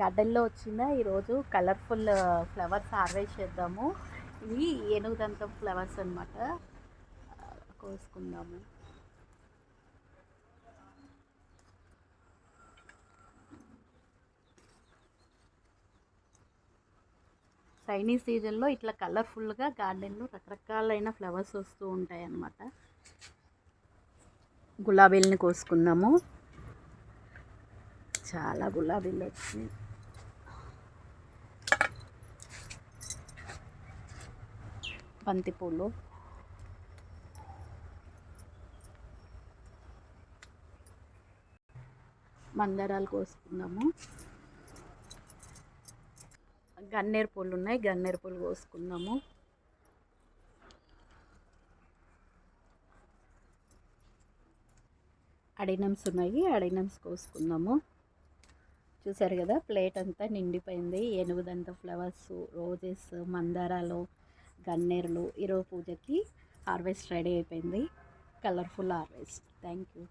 గార్డెన్లో వచ్చిన ఈరోజు కలర్ఫుల్ ఫ్లవర్స్ హార్వెస్ట్ చేద్దాము. ఇవి ఏనుగుదంతం ఫ్లవర్స్ అనమాట కోసుకుందాము. రైనీ సీజన్లో ఇట్లా కలర్ఫుల్గా గార్డెన్లో రకరకాలైన ఫ్లవర్స్ వస్తూ ఉంటాయి అన్నమాట గులాబీలని కోసుకుందాము. చాలా గులాబీలు వచ్చినాయి. బంతిపూలు. మందారాలు కోసుకుందాము. గన్నేరు పూలు ఉన్నాయి గన్నేరు పూలు కోసుకుందాము. అడినమ్స్ ఉన్నాయి అడినమ్స్ కోసుకుందాము. చూసారు కదా ప్లేట్ అంతా నిండిపోయింది. ఏనుగుదంత ఫ్లవర్స్ రోజెస్ మందారాలు గన్నేరులు ఈరోజు పూజకి హార్వెస్ట్ రెడీ అయిపోయింది. Colourful harvest. Thank you